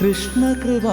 കൃഷ്ണകൃപാസാഗരം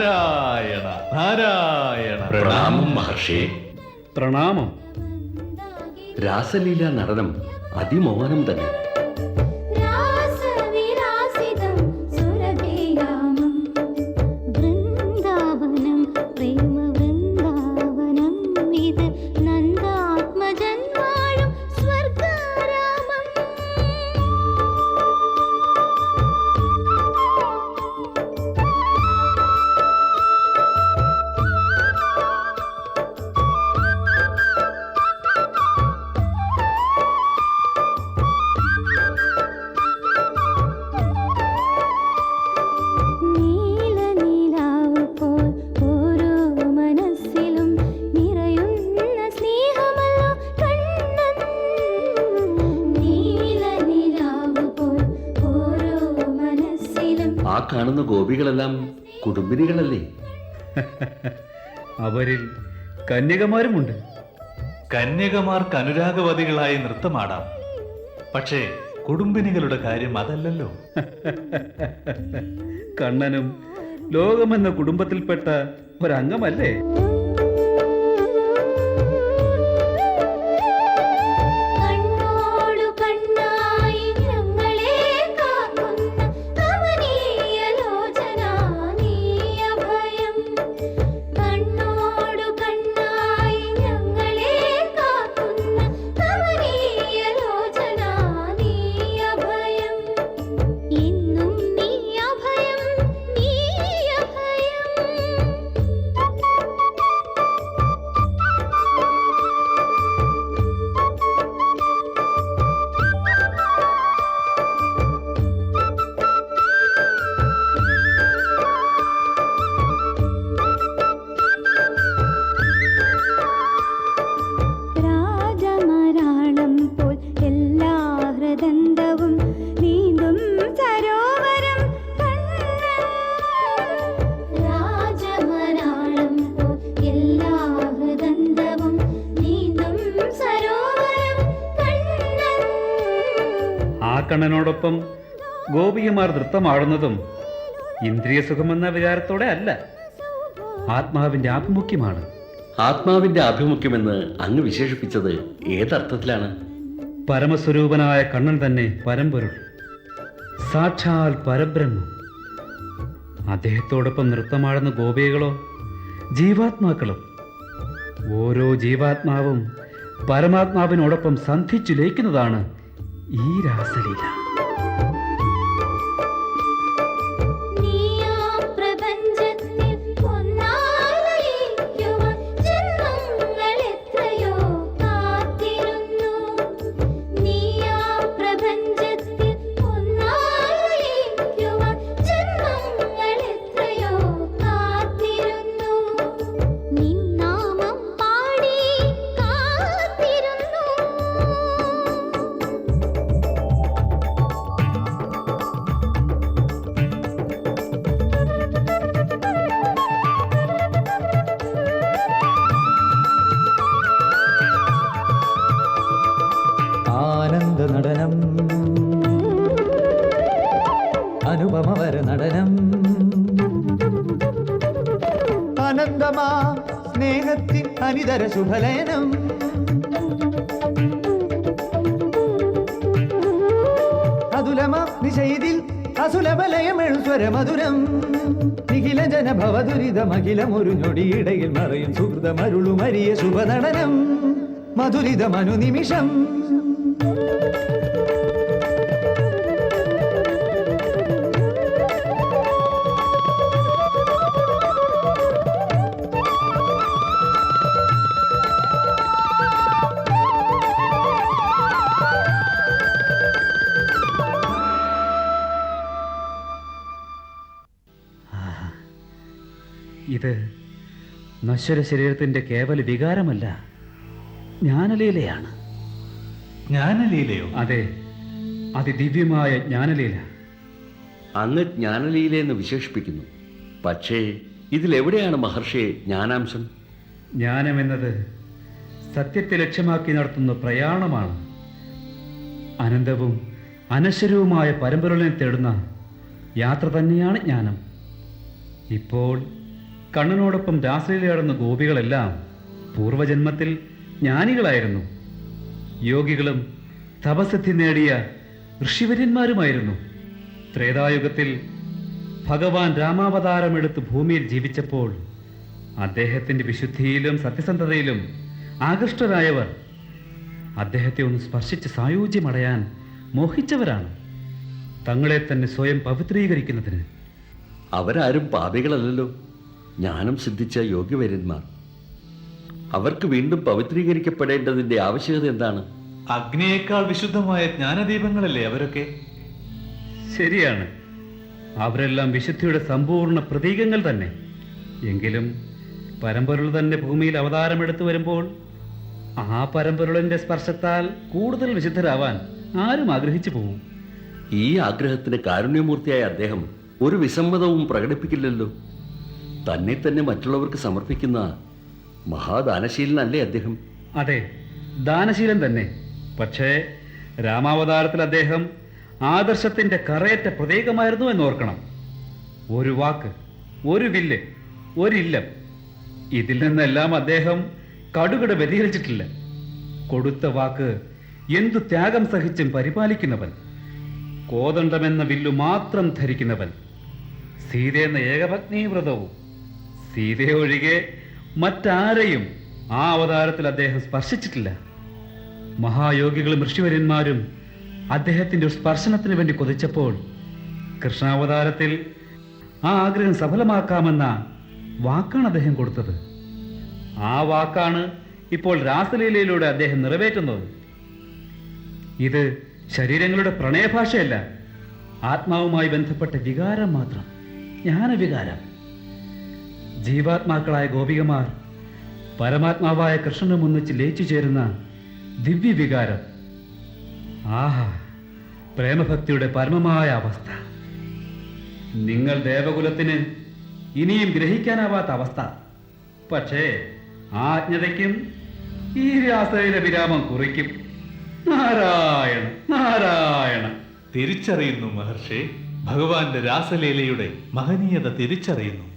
നാരായണ നാരായണ. പ്രണാമം മഹർഷി. പ്രണാമം. രാസലീല നടനം അതിമോഹനം തന്നെ. ഗോപികളെല്ലാം കുടുംബിനികളല്ലേ? അവരിൽ കന്യകമാരുമുണ്ട്. കന്യകമാർക്ക് അനുരാഗവതികളായി നൃത്തമാടാം. പക്ഷേ കുടുംബിനികളുടെ കാര്യം അതല്ലല്ലോ. കണ്ണനും ലോകമെന്ന കുടുംബത്തിൽപ്പെട്ട ഒരംഗമല്ലേ? കണ്ണനോടൊപ്പം ഗോപികമാർ നൃത്തമാടുന്നതും ഇന്ദ്രിയ സുഖമെന്ന വിചാരത്തോടെ അല്ല. ആത്മാവിന്റെ ആഭിമുഖ്യമാണ്. ആത്മാവിന്റെ ആഭിമുഖ്യമെന്ന് അങ്ങ് വിശേഷിപ്പിച്ചത് ഏതർത്ഥത്തിലാണ്? പരമസ്വരൂപനായ കണ്ണൻ തന്നെ പരമ്പൊരുൾ. സാക്ഷാൽ പരബ്രഹ്മം. അദ്ദേഹത്തോടൊപ്പം നൃത്തമാടുന്ന ഗോപികളോ ജീവാത്മാക്കളോ ഓരോ ജീവാത്മാവും പരമാത്മാവിനോടൊപ്പം സന്ധിച്ചു ലയിക്കുന്നതാണ് ഈ രാസലീല. ശുഭലയനം. അതുലമ നിശൈതിൽ അസുലബലയമെഴു സ്വരമധുരം. നിഖില ജനഭവദുരിതമഖിലമൊരു ഞൊടിയിടയിൽ മറയും സുഹൃതമരുളുമരിയ ശുഭനടനം. മധുരിതമനു നശ്വര ശരീരത്തിന്റെ കേവല വികാരമല്ല ജ്ഞാനലീലയാണ്. ജ്ഞാനലീലയോ? അതെ അതിദിവ്യമായ ജ്ഞാനലീല. അങ്ങ് ജ്ഞാനലീലയെന്ന് വിശേഷിപ്പിക്കുന്നു. പക്ഷേ ഇതിലെവിടെയാണ് മഹർഷിയെ ജ്ഞാനാംശം? ജ്ഞാനം എന്നത് സത്യത്തെ ലക്ഷ്യമാക്കി നടത്തുന്ന പ്രയാണമാണ്. അനന്തവും അനശ്വരവുമായ പരമ്പരകളെ തേടുന്ന യാത്ര തന്നെയാണ് ജ്ഞാനം. ഇപ്പോൾ കണ്ണനോടൊപ്പം രാസലീലയാടുന്ന ഗോപികളെല്ലാം പൂർവജന്മത്തിൽ ജ്ഞാനികളായിരുന്നു. യോഗികളും തപസിദ്ധി നേടിയ ഋഷിവര്യന്മാരുമായിരുന്നു. ത്രേതായുഗത്തിൽ ഭഗവാൻ രാമാവതാരമെടുത്ത് ഭൂമിയിൽ ജീവിച്ചപ്പോൾ അദ്ദേഹത്തിന്റെ വിശുദ്ധിയിലും സത്യസന്ധതയിലും ആകൃഷ്ടരായവർ അദ്ദേഹത്തെ ഒന്ന് സ്പർശിച്ച് സായോജ്യമടയാൻ മോഹിച്ചവരാണ്. തങ്ങളെ തന്നെ സ്വയം പവിത്രീകരിക്കുന്നതിന്. അവരാരും പാപികളല്ലല്ലോ. ജ്ഞാനം സിദ്ധിച്ച യോഗ്യവര്യന്മാർ. അവർക്ക് വീണ്ടും പവിത്രീകരിക്കപ്പെടേണ്ടതിന്റെ ആവശ്യകത എന്താണ്? അഗ്നിയേക്കാൾ വിശുദ്ധമായ ജ്ഞാനദീപങ്ങളല്ലേ അവരൊക്കെ? ശരിയാണ്. അവരെല്ലാം വിശുദ്ധിയുടെ സമ്പൂർണ പ്രതീകങ്ങൾ തന്നെ. എങ്കിലും പരമ്പൊരുൾ തന്നെ ഭൂമിയിൽ അവതാരമെടുത്തു വരുമ്പോൾ ആ പരമ്പരുളിന്റെ സ്പർശത്താൽ കൂടുതൽ വിശുദ്ധരാവാൻ ആരും ആഗ്രഹിച്ചു പോകും ഈ ആഗ്രഹത്തിന് കാരുണ്യമൂർത്തിയായ അദ്ദേഹം ഒരു വിസമ്മതവും പ്രകടിപ്പിക്കില്ലല്ലോ. തന്നെ തന്നെ മറ്റുള്ളവർക്ക് സമർപ്പിക്കുന്ന മഹാദാനശീലനല്ലേ അദ്ദേഹം? അതെ ദാനശീലൻ തന്നെ. പക്ഷേ രാമാവതാരത്തിൽ അദ്ദേഹം ആദർശത്തിന്റെ കറയറ്റ പ്രതീകമായിരുന്നു എന്നോർക്കണം ഒരു വാക്ക് ഒരു വില്ല് ഒരില്ലം ഇതിൽ നിന്നെല്ലാം അദ്ദേഹം കടുകട വ്യതിഹരിച്ചിട്ടില്ല. കൊടുത്ത വാക്ക് എന്തു ത്യാഗം സഹിച്ചും പരിപാലിക്കുന്നവൻ. കോദണ്ഡമെന്ന വില്ലു മാത്രം ധരിക്കുന്നവൻ. സീതയെന്ന ഏകപത്നീ വ്രതവും സീതയെ ഒഴികെ മറ്റാരെയും ആ അവതാരത്തിൽ അദ്ദേഹം സ്പർശിച്ചിട്ടില്ല. മഹായോഗികളും ഋഷിവര്യന്മാരും അദ്ദേഹത്തിന്റെ ഒരു സ്പർശനത്തിന് വേണ്ടി കൊതിച്ചപ്പോൾ കൃഷ്ണാവതാരത്തിൽ ആ ആഗ്രഹം സഫലമാക്കാമെന്ന വാക്കാണ് അദ്ദേഹം കൊടുത്തത്. ആ വാക്കാണ് ഇപ്പോൾ രാസലീലയിലൂടെ അദ്ദേഹം നിറവേറ്റുന്നത്. ഇത് ശരീരങ്ങളുടെ പ്രണയഭാഷയല്ല. ആത്മാവുമായി ബന്ധപ്പെട്ട വികാരം മാത്രം. ജ്ഞാനവികാരം. ജീവാത്മാക്കളായ ഗോപികമാർ പരമാത്മാവായ കൃഷ്ണനും ഒന്നിച്ച് ലയിച്ചു ചേരുന്ന ദിവ്യവികാരം. ആഹാ പ്രേമഭക്തിയുടെ പരമമായ അവസ്ഥ. നിങ്ങൾ ദേവകുലത്തിന് ഇനിയും ഗ്രഹിക്കാനാവാത്ത അവസ്ഥ. പക്ഷേ ആജ്ഞതയ്ക്കും ഈ രാസയിലെ വിരാമം കുറിക്കും. നാരായണ നാരായണ. തിരിച്ചറിയുന്നു മഹർഷി. ഭഗവാന്റെ രാസലീലയുടെ മഹനീയത തിരിച്ചറിയുന്നു.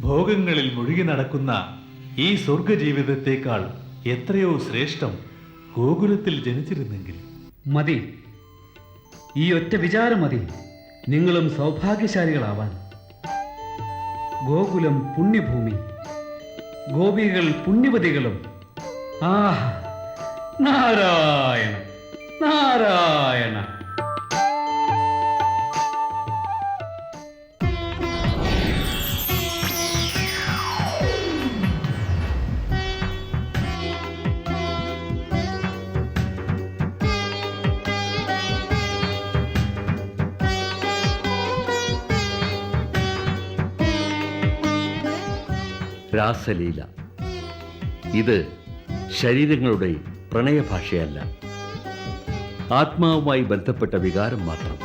ഭോഗങ്ങളിൽ മുഴുകി നടക്കുന്ന ഈ സ്വർഗ ജീവിതത്തെക്കാൾ എത്രയോ ശ്രേഷ്ഠം ഗോകുലത്തിൽ ജനിച്ചിരുന്നെങ്കിൽ. മതി. ഈ ഒറ്റ വിചാരം മതി. നിങ്ങളും സൗഭാഗ്യശാലികളാവാൻ. ഗോകുലം പുണ്യഭൂമി. ഗോപികൾ പുണ്യവതികളും. ആഹ്. നാരായണ. നാരായണ. രാസലീല. ഇത് ശരീരങ്ങളുടെ പ്രണയഭാഷയല്ല. ആത്മാവുമായി ബന്ധപ്പെട്ട വികാരം മാത്രം.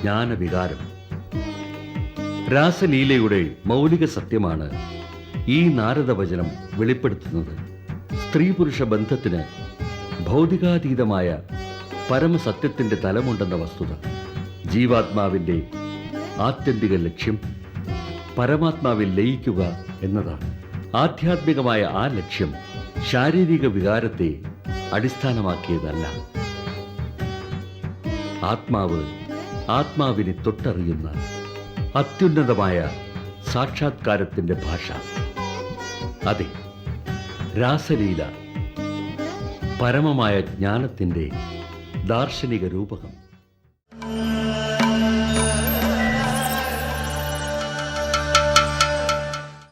ജ്ഞാനവികാരം. രാസലീലയുടെ മൗലിക സത്യമാണ് ഈ നാരദവചനം വെളിപ്പെടുത്തുന്നത്. സ്ത്രീ പുരുഷ ബന്ധത്തിന് ഭൗതികാതീതമായ പരമസത്യത്തിന്റെ തലമുണ്ടെന്ന വസ്തുത. ജീവാത്മാവിന്റെ ആത്യന്തിക ലക്ഷ്യം പരമാത്മാവിൽ ലയിക്കുക എന്നതാണ്. ആധ്യാത്മികമായ ആ ലക്ഷ്യം ശാരീരിക വികാരത്തെ അടിസ്ഥാനമാക്കിയതല്ല. ആത്മാവ് ആത്മാവിനെ തൊട്ടറിയുന്ന അത്യുന്നതമായ സാക്ഷാത്കാരത്തിന്റെ ഭാഷ. അതെ രാസലീല പരമമായ ജ്ഞാനത്തിന്റെ ദാർശനിക രൂപകം.